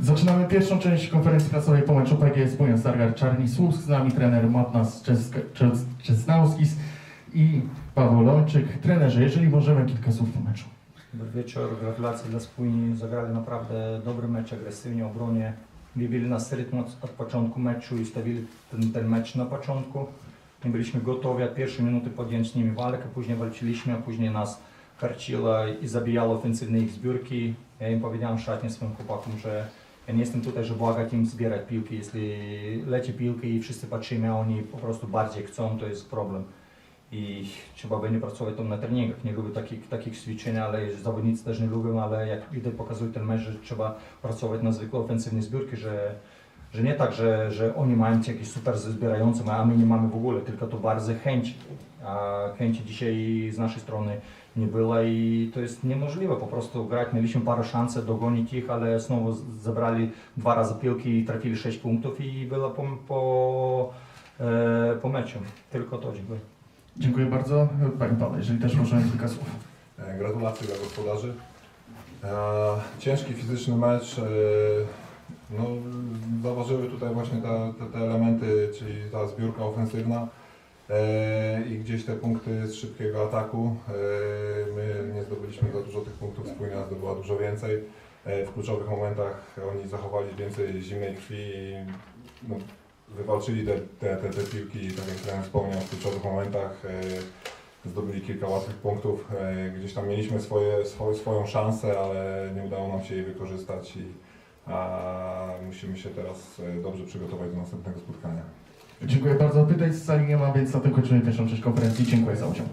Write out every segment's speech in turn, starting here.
Zaczynamy pierwszą część konferencji prasowej po meczu PGS Bunia Stargard Czarni Słupsk. Z nami trener Matnas Czesnauskis i Paweł Lończyk. Trenerze, jeżeli możemy, kilka słów po meczu. Dobry wieczór, gratulacje dla spójni. Zagrali naprawdę dobry mecz, agresywnie w obronie. Wybili nas rytm od, od początku meczu i stawili ten, ten mecz na początku. Nie byliśmy gotowi od pierwszej minuty podjąć z nimi walkę, później walczyliśmy, a później nas karciło i zabijało ofensywne ich zbiórki. Ja im powiedziałem szatnie swoim chłopakom, że ja nie jestem tutaj, żeby błagać im zbierać piłki. Jeśli leci piłki i wszyscy patrzymy, a oni po prostu bardziej chcą, to jest problem i trzeba będzie pracować tam na treningach. Nie lubię takich, takich ćwiczeń, ale zawodnicy też nie lubią, ale jak widać pokazuje ten mecz, że trzeba pracować na zwykłe ofensywne zbiórki, że, że nie tak, że, że oni mają jakieś super zbierające, a my nie mamy w ogóle, tylko to bardzo chęć. A chęci dzisiaj z naszej strony nie było i to jest niemożliwe po prostu grać. Mieliśmy parę szans dogonić ich, ale znowu z- zabrali dwa razy piłki i trafili 6 punktów i było po, po, e, po meczu. Tylko to dziękuję. Dziękuję bardzo. Panie Paweł, jeżeli też możemy, kilka słów. E, Gratulacje dla gospodarzy. E, Ciężki fizyczny mecz. e, No, zauważyły tutaj właśnie te, te, te elementy, czyli ta zbiórka ofensywna e, i gdzieś te punkty z szybkiego ataku. E, My nie zdobyliśmy za dużo tych punktów, spójnia zdobyła dużo więcej. E, W kluczowych momentach oni zachowali więcej zimnej krwi i no, wywalczyli te, te, te, te piłki, tak jak trener wspomniał, w kluczowych momentach. e, zdobyli kilka łatwych punktów. E, Gdzieś tam mieliśmy swoje, swoje, swoją szansę, ale nie udało nam się jej wykorzystać i a, musimy się teraz e, dobrze przygotować do następnego spotkania. Dziękuję bardzo. Pytań z sali nie ma, więc na tym kończymy pierwszą część konferencji. Dziękuję za udział.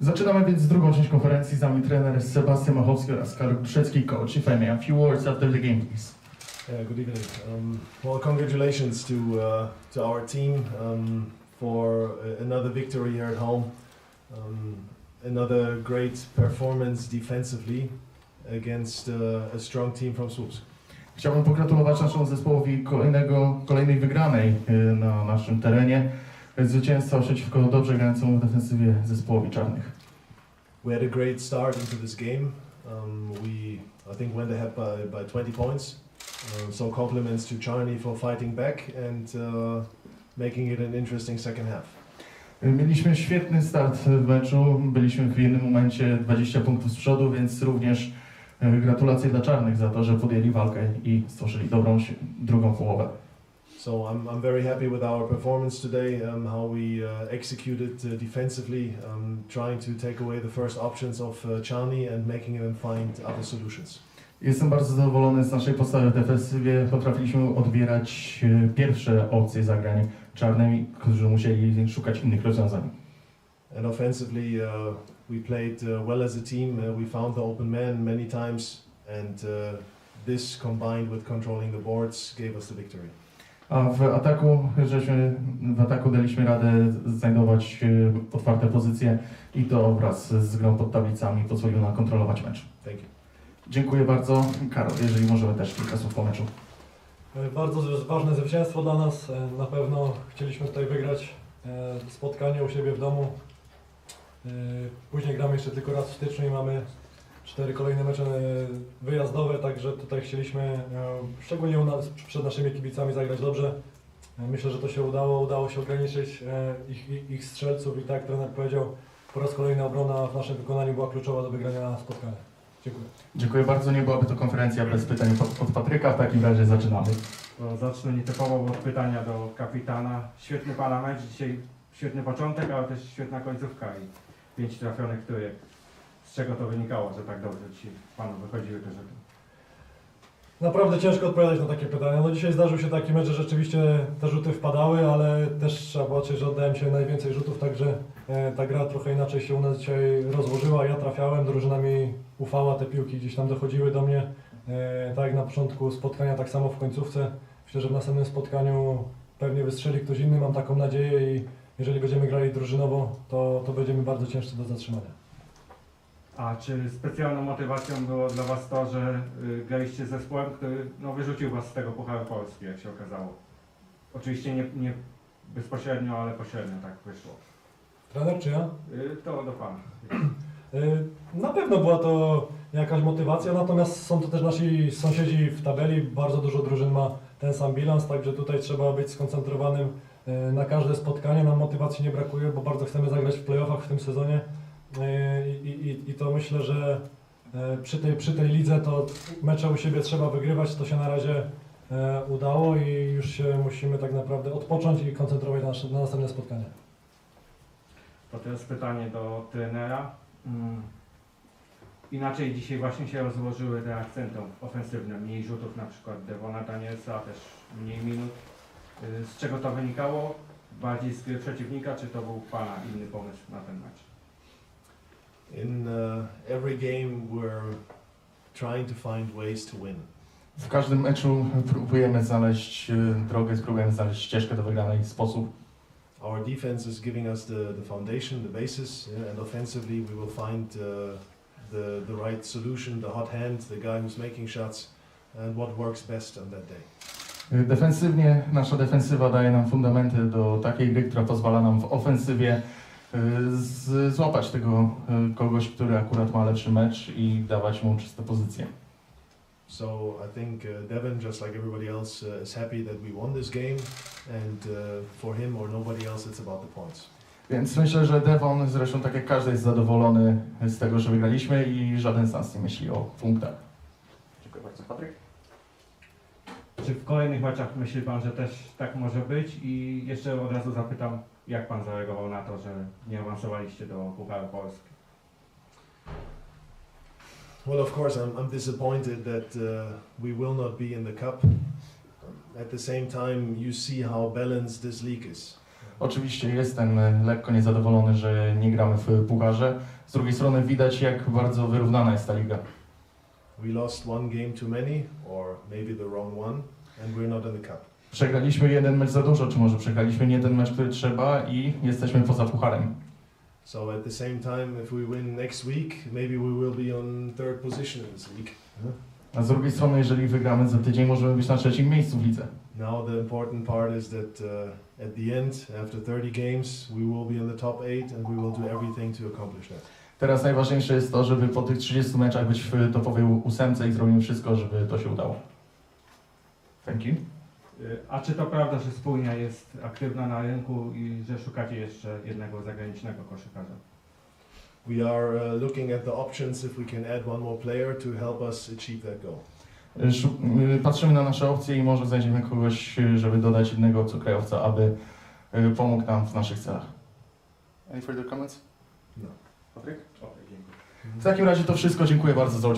Zaczynamy więc drugą część konferencji. Z nami trener Sebastian Machowski oraz Karol Krzecki, coach. If I may, a few words after the game, please. Yeah, good evening. Um, well, congratulations to uh, to our team um, for uh, another victory here at home. Um, another great performance defensively against uh, a strong team from Słupsk. Chciałbym pogratulować naszemu zespołowi kolejnego, kolejnej wygranej y, na naszym terenie. Zwycięstwa przeciwko dobrze grającemu w defensywie zespołowi czarnych. We had a great start into this game. Um, we, I think, went ahead by, by 20 points. Um, so compliments to Charney for fighting back and uh, making it an interesting second half. Mieliśmy świetny start w meczu. Byliśmy w jednym momencie 20 punktów z przodu, więc również y, gratulacje dla czarnych za to, że podjęli walkę i stworzyli dobrą drugą połowę. So I'm, I'm very happy with our performance today, um, how we uh, executed uh, defensively, um, trying to take away the first options of uh, Charney and making them find other solutions. Jestem bardzo zadowolony z naszej postawy w defensywie. Potrafiliśmy odbierać pierwsze opcje zagrań czarnymi, którzy musieli szukać innych rozwiązań. And offensively, uh, we played uh, well as a team. Uh, we found the open man many times, and uh, this combined with controlling the boards gave us the victory. A w ataku, żeśmy, w ataku daliśmy radę znajdować y, otwarte pozycje i to wraz z grą pod tablicami pozwoliło nam kontrolować mecz. Thank you. Dziękuję bardzo. Karol, jeżeli możemy też kilka słów po meczu. E, Bardzo ważne zwycięstwo dla nas. E, Na pewno chcieliśmy tutaj wygrać e, spotkanie u siebie w domu. E, Później gramy jeszcze tylko raz w styczniu i mamy cztery kolejne mecze e, wyjazdowe, także tutaj chcieliśmy e, szczególnie u nas, przed naszymi kibicami zagrać dobrze. E, Myślę, że to się udało. Udało się ograniczyć ich, ich, ich strzelców i tak jak trener powiedział, po raz kolejny obrona w naszym wykonaniu była kluczowa do wygrania spotkania. Dziękuję. Dziękuję bardzo. Nie byłaby to konferencja bez pytań od, Patryka. W takim razie zaczynamy. No, zacznę nietypowo od pytania do kapitana. Świetny pana mecz, dzisiaj świetny początek, ale też świetna końcówka i pięć trafionych trójek. Z czego to wynikało, że tak dobrze ci panu wychodziły te rzeczy? Naprawdę ciężko odpowiadać na takie pytania. No dzisiaj zdarzył się taki mecz, że rzeczywiście te rzuty wpadały, ale też trzeba patrzeć, że oddałem się najwięcej rzutów, także e, ta gra trochę inaczej się u nas dzisiaj rozłożyła. Ja trafiałem, drużyna mi ufała, te piłki gdzieś tam dochodziły do mnie. E, tak jak na początku spotkania, tak samo w końcówce. Myślę, że w następnym spotkaniu pewnie wystrzeli ktoś inny, mam taką nadzieję i jeżeli będziemy grali drużynowo, to, to będziemy bardzo ciężcy do zatrzymania. A czy specjalną motywacją było dla Was to, że y, graliście z zespołem, który no, wyrzucił Was z tego Pucharu Polski, jak się okazało? Oczywiście nie, nie bezpośrednio, ale pośrednio tak wyszło. Trener czy ja? Y, to do Pana. Y, Na pewno była to jakaś motywacja, natomiast są to też nasi sąsiedzi w tabeli. Bardzo dużo drużyn ma ten sam bilans, także tutaj trzeba być skoncentrowanym y, na każde spotkanie. Nam motywacji nie brakuje, bo bardzo chcemy zagrać w playoffach w tym sezonie. Y, I, i, i to myślę, że y, przy tej, przy tej lidze to mecze u siebie trzeba wygrywać. To się na razie y, udało i już się musimy tak naprawdę odpocząć i koncentrować na, nasze, na następne spotkanie. To teraz pytanie do trenera. Mm. Inaczej dzisiaj właśnie się rozłożyły te akcenty ofensywne. Mniej rzutów na przykład Devona Danielsa, też mniej minut. Y, Z czego to wynikało? Bardziej z przeciwnika, czy to był Pana inny pomysł na ten mecz? In uh, every game, we're trying to find ways to win. W każdym meczu próbujemy znaleźć y, drogę, próbujemy znaleźć ścieżkę do wygranej sposób. Our defense is giving us the, the foundation, the basis, yeah, and offensively, we will find uh, the, the right solution, the hot hand, the guy who's making shots, and what works best on that day. Y, Defensywnie nasza defensywa daje nam fundamenty do takiej gry, która pozwala nam w ofensywie z, złapać tego y, kogoś, który akurat ma lepszy mecz i dawać mu czyste pozycje. So I think uh, Devin, just like everybody else, uh, is happy that we won this game, and uh, for him or nobody else, it's about the points. Więc myślę, że Devon, zresztą tak jak każdy, jest zadowolony z tego, że wygraliśmy i żaden z nas nie myśli o punktach. Dziękuję bardzo. Patryk? Czy w kolejnych meczach myśli Pan, że też tak może być? I jeszcze od razu zapytam, jak Pan zareagował na to, że nie awansowaliście do Pucharu Polski? Well, of course, I'm, I'm disappointed that uh, we will not be in the cup. At the same time, you see how balanced this league is. Oczywiście jestem e, lekko niezadowolony, że nie gramy w pucharze. Z drugiej strony widać, jak bardzo wyrównana jest ta liga. We lost one game too many, or maybe the wrong one, and we're not in the cup. Przegraliśmy jeden mecz za dużo, czy może przegraliśmy nie ten mecz, który trzeba i jesteśmy poza pucharem. So at the same time, if we win next week, maybe we will be on third position in this league. A z drugiej strony, jeżeli wygramy za tydzień, możemy być na trzecim miejscu w lidze. Now the important part is that uh, at the end, after 30 games, we will be in the top eight, and we will do everything to accomplish that. Teraz najważniejsze jest to, żeby po tych 30 meczach być w topowej ósemce i zrobimy wszystko, żeby to się udało. Thank you. Y, A czy to prawda, że spójnia jest aktywna na rynku i że szukacie jeszcze jednego zagranicznego koszykarza? We are uh, looking at the options if we can add one more player to help us achieve that goal. Szu- y, Patrzymy na nasze opcje i może znajdziemy kogoś, y, żeby dodać jednego obcokrajowca, aby y, pomógł nam w naszych celach. Any further comments? No. Patryk? Okej, dziękuję. W takim razie to wszystko. Dziękuję bardzo za udział.